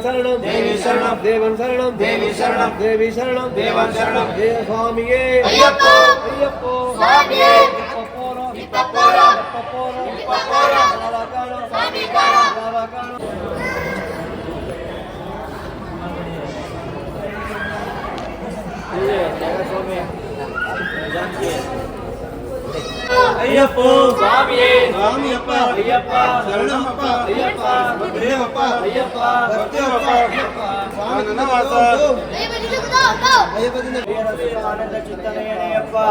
சரணம் தேவி சரணம் தேவன் சரணம் தேவி சரணம் தேவி சரணம் தேவன் சரணம் தேவ சுவாமியே ஐயப்போ ஐயப்போ சுவாமியே இப்ப போறோம் இப்ப போறோம் இப்ப போறோம் இப்ப போறோம் யாரா காணோம் சாமி காணோம் ஐயப்போ சாமியே சாமி அப்பா ஐயப்பா சரணம் அப்பா ஐயப்பா தேவ அப்பா ஐயப்பா சத்ய அப்பா சாமி நல்ல வாசா ஐயப்பதின ஆனந்த சித்தனையே ஐயப்பா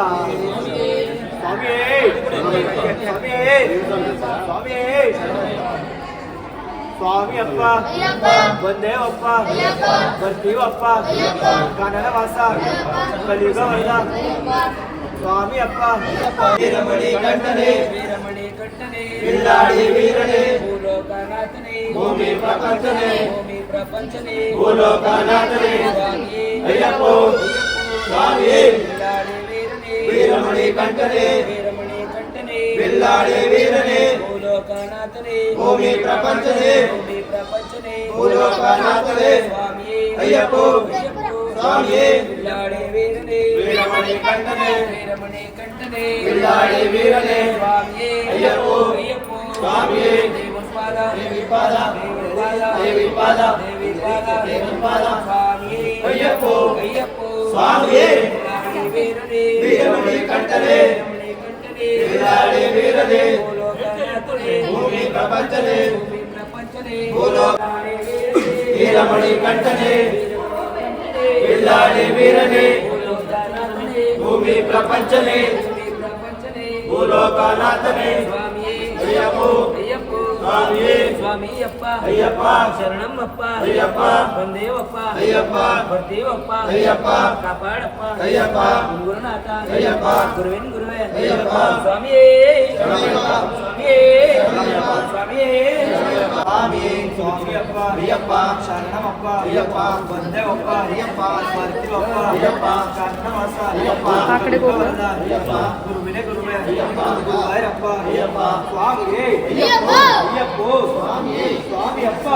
சாமியே சாமியே சாமியே ಸ್ವಾಮಿ ಅಪ್ಪ ಒಂದೇ ಅಪ್ಪ ಬರ್ತೀವಪ್ಪ ಕನ್ನಡ ವಾಸ ಕಲಿಯುಗ ವರ್ಗ சுவாமி அப்பா. வீரமணி கண்டனே வீரமணி கண்டனே வில்லாடி வீரனே. பூலோகநாதனே. பூமி பிரபஞ்சனே. பூமி பிரபஞ்சனே. பூலோகநாதனே. சுவாமியே. ஐயப்போ. சுவாமியே. வில்லாடி வீரனே. வீரமணி கண்டனே வீரமணி கண்டனே வில்லாடி வீரனே. பூலோகநாதனே. பூமி பிரபஞ்சனே. பூமி பிரபஞ்சனே. பூலோகநாதனே. சுவாமியே. ஐயப்போ. சுவாமியே. வில்லாடி வீரனே. रमणे कंटने रमणे कंटने विलाडे वीरले स्वामी अय्यप्पो अय्यप्पो स्वामी देवपादा देवपादा देवपादा देवपादा देवपादा देवपादा स्वामी अय्यप्पो अय्यप्पो स्वामी विलाडे वीरले रमणे कंटने रमणे विलाडे वीरले भूमि प्रपंचने भूमि प्रपंचने भूलो रमणे कंटने विलाडे वीर ప్రపంచనే భూలోకనాథనే అయ్యప్పో స్వామియే స్వామియప్ప అయ్యప్ప శరణం అప్ప అయ్యప్ప వందేవప్ప అయ్యప్ప వద్దేవప్ప అయ్యప్ప కాపాడప్ప అయ్యప్ప గురునాథ అయ్యప్ప గురువేన్ గురువే అయ్యప్ప స్వామియే స్వామియే స్వామియే சுவாமியே சுவாமியப்பா ஐயப்பா சரணமப்பா ஐயப்பா வந்தவப்பா ஐயப்பா ஸ்மர்த்திவப்பா ஐயப்பா கர்ணவாசா ஐயப்பா ஐயப்பா குருவினே குருவே ஐயப்பா குருவாயிரப்பா ஐயப்பா சுவாமியே ஐயப்போ ஐயப்போ சுவாமியே சுவாமியப்பா.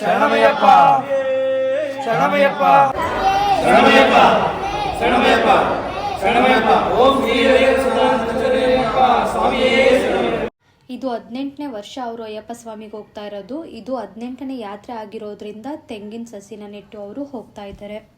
ಶರಣಮಯ್ಯಪ್ಪ. ಶರಣಮಯ್ಯಪ್ಪ. ಶರಣಮಯ್ಯಪ್ಪ. ಶರಣಮಯ್ಯಪ್ಪ. ಶರಣಮಯ್ಯಪ್ಪ. ಓಂ ವೀರಯ್ಯಪ್ಪ ಸ್ವಾಮಿಯೇ ಇದು ಹದಿನೆಂಟನೇ ವರ್ಷ ಅವರು ಅಯ್ಯಪ್ಪ ಸ್ವಾಮಿಗೆ ಹೋಗ್ತಾ ಇರೋದು. ಇದು ಹದಿನೆಂಟನೇ ಯಾತ್ರೆ ಆಗಿರೋದ್ರಿಂದ ತೆಂಗಿನ ಸಸಿನ ನೆಟ್ಟು ಅವರು ಹೋಗ್ತಾ ಇದ್ದಾರೆ.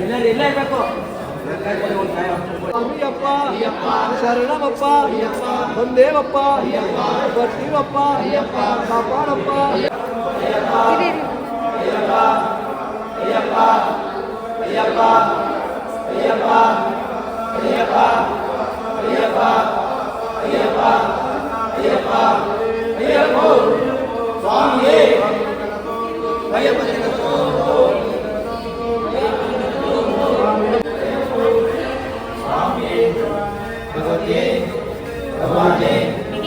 ಎಲ್ಲರೂ ಎಲ್ಲ ಇರ್ಬೇಕು ಸ್ವಾಮಿಯಪ್ಪ ಶರಣಮಪ್ಪ ಬಂದೇವಪ್ಪ ಬರ್ತೀವಪ್ಪ ಕಾಪಾಡಪ್ಪ ಅಯ್ಯಪ್ಪ ಅಯ್ಯಪ್ಪ ಅಯ್ಯಪ್ಪ ಅಯ್ಯಪ್ಪ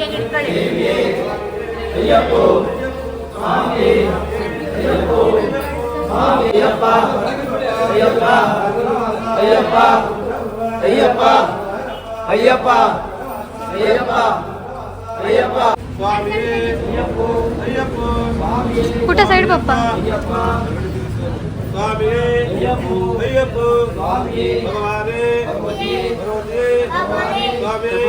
ದೇವಿಯಗಿರ್ತಾಳೆ ಅಯ್ಯಪ್ಪೋ ಸ್ವಾಮಿ ಅಯ್ಯಪ್ಪೋ ಸ್ವಾಮಿ ಅಯ್ಯಪ್ಪ ಅಯ್ಯಪ್ಪ ಅಯ್ಯಪ್ಪ ಅಯ್ಯಪ್ಪ ಅಯ್ಯಪ್ಪ ಅಯ್ಯಪ್ಪ ಅಯ್ಯಪ್ಪ ಸ್ವಾಮಿ ಅಯ್ಯಪ್ಪೋ ಅಯ್ಯಪ್ಪೋ ಸ್ವಾಮಿ ಪುಟ್ಟ ಸೈಡ್ ಪಪ್ಪ ಅಯ್ಯಪ್ಪ ಸ್ವಾಮಿಯೇ ಅಯ್ಯಪ್ಪೋ ಅಯ್ಯಪ್ಪೋ ಸ್ವಾಮಿಯೇ ಭಗವಾನೇ ಭಗವತಿಯೇ ಭಗವತಿಯೇ ಸ್ವಾಮಿಯೇ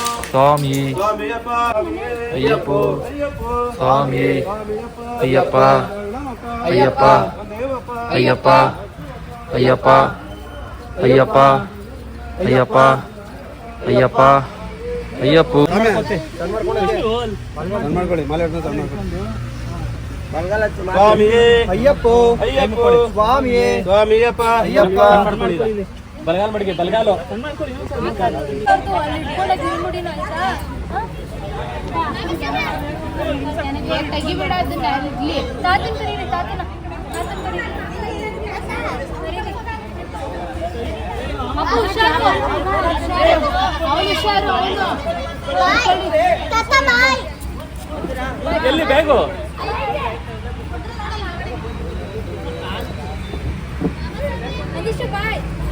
ಸ್ವಾಮಿಯೇ ಅಯ್ಯಪ್ಪ. ಸ್ವಾಮಿ. ಅಯ್ಯಪ್ಪ. ಅಯ್ಯಪ್ಪ. ಅಯ್ಯಪ್ಪ. ಅಯ್ಯಪ್ಪ. ಅಯ್ಯಪ್ಪ. ಅಯ್ಯಪ್ಪ. ಅಯ್ಯಪ್ಪ. ಅಯ್ಯಪ್ಪ. ಸ್ವಾಮಿ ಅಯ್ಯಪ್ಪ ಸ್ವಾಮಿ ಸ್ವಾಮಿಯೇ. ಅಯ್ಯಪ್ಪ. ಅಯ್ಯಪ್ಪೋ. ಸ್ವಾಮಿಯೇ. ಸ್ವಾಮಿಯಪ್ಪ. ಅಯ್ಯಪ್ಪ. ಬಲಗಾಲ್ ಮಡಿಗೆ ಬಲಗಾಲು. ತೆಗಿಬೇಡ ಅದನ್ನ ಇರ್ಲಿ ತಾತನ್ ಕರೀರಿ ತಾತನ ತಾತನ್ ಕರೀರಿ ಅಪ್ಪು ಹುಷಾರು ಅವನು ಹುಷಾರು ಅವನು ಎಲ್ಲಿ ಬ್ಯಾಗು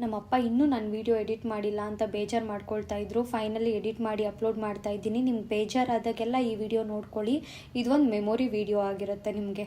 ನಮ್ಮಪ್ಪ ಇನ್ನೂ ನಾನು ವಿಡಿಯೋ ಎಡಿಟ್ ಮಾಡಿಲ್ಲ ಅಂತ ಬೇಜಾರು ಮಾಡ್ಕೊಳ್ತಾ ಇದ್ರು. ಫೈನಲಿ ಎಡಿಟ್ ಮಾಡಿ ಅಪ್ಲೋಡ್ ಮಾಡ್ತಾ ಇದ್ದೀನಿ. ನಿಮ್ಗೆ ಬೇಜಾರಾದಾಗೆಲ್ಲ ಈ ವಿಡಿಯೋ ನೋಡ್ಕೊಳ್ಳಿ. ಇದೊಂದು ಮೆಮೊರಿ ವಿಡಿಯೋ ಆಗಿರುತ್ತೆ ನಿಮಗೆ.